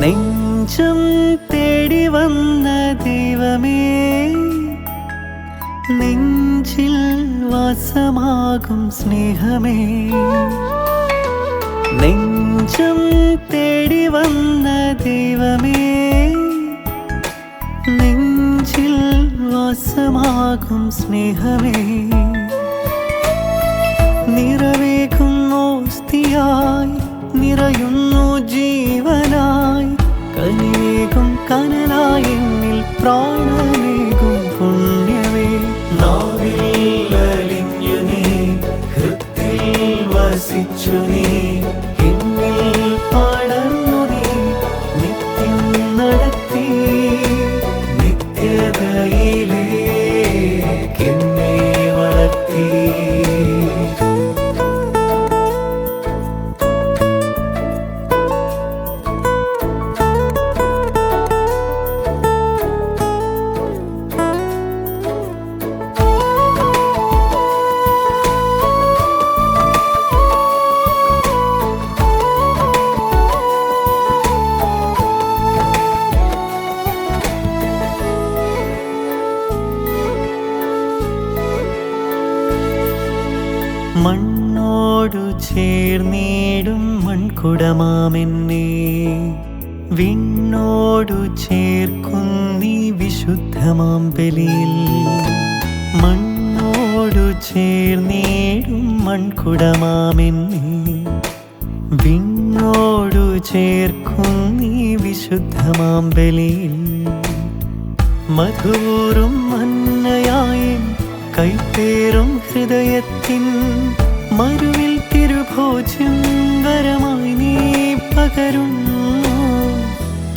നെഞ്ചും തേടി വന്ന ദൈവമേ നെഞ്ചിൽ വാസമാകും സ്നേഹമേ. നെഞ്ചും തേടി വന്ന ദൈവമേ നെഞ്ചിൽ വാസമാകും സ്നേഹമേ. നിറവേകുന്നു സ്ഥിയായി നിറയുന്നു കനിവേകും കനലായി മണ്ണോടു ചേർന്നേടും മൺകുടമാമെന്നെ. വിണ്ണോടു ചേർക്കുന്നീ വിശുദ്ധമാം ബലിയിൽ. മണ്ണോടു ചേർന്നേടും മൺകുടമാമെന്നെ. വിണ്ണോടു ചേർക്കുന്നീ വിശുദ്ധമാം ബലിയിൽ. മധൂറും മന്നയായി കൈത്തേറും ഹൃദയത്തിൻ മരുവിൽ തിരുഭോജ്യം വരമായി നീ പകരുന്നു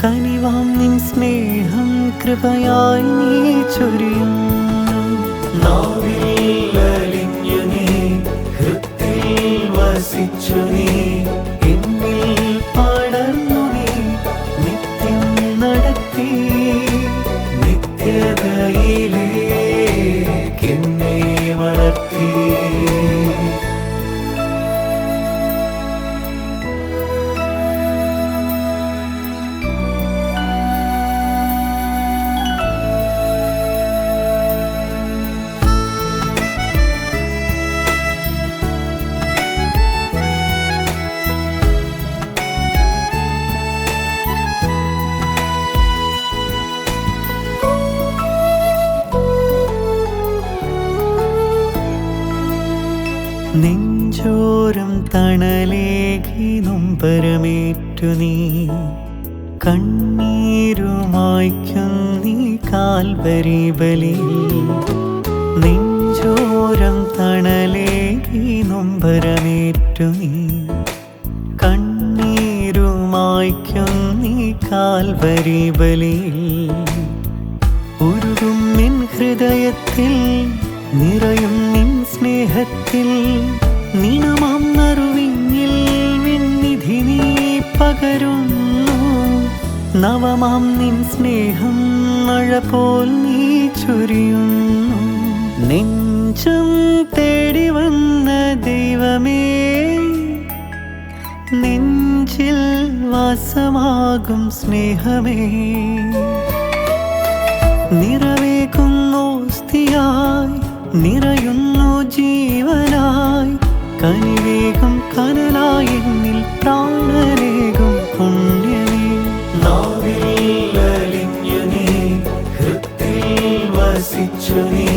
കനിവാം നിൻ സ്നേഹം കൃപയായി നീ ചൊരിയുന്നു. നാവിൽ അലിഞ്ഞു നീ ഹൃത്തിൽ വസിച്ചു നീ. എന്നിൽ പടർന്നു നടത്തി നെഞ്ചോരം തണലേകി നൊമ്പരമേറ്റു നീ. കണ്ണീരുമായ്ക്കുന്നീ കാൽവരി ബലി നെഞ്ചോരം തണലേകി നൊമ്പരമേറ്റു നീ. കണ്ണീരുമായ്ക്കുന്നീ കാൽവരി ബലി ഉരുകും ഹൃദയത്തിൽ നിറയും നിൻ സ്നേഹത്തിൽ നിണമാം നറുവിങ്ങിൽ വിണ്ണിധി നീ പകരുന്നു. നവമാം നിൻ സ്നേഹം മഴ പോൽ നീ ചൊരിയുന്നു. നെഞ്ചം തേടി വന്ന ദൈവമേ നെഞ്ചിൽ വാസമാകും സ്നേഹമേ. നിറവേകുന്നു സ്തിയായി നിറയുന്നു ജീവനായി. കനിവേഗം കനലായി എന്നിൽ പ്രാണനേകും പുണ്യമേ നാവിൽ അലിഞ്ഞു ഹൃത്തിൽ വസിച്ചു നീ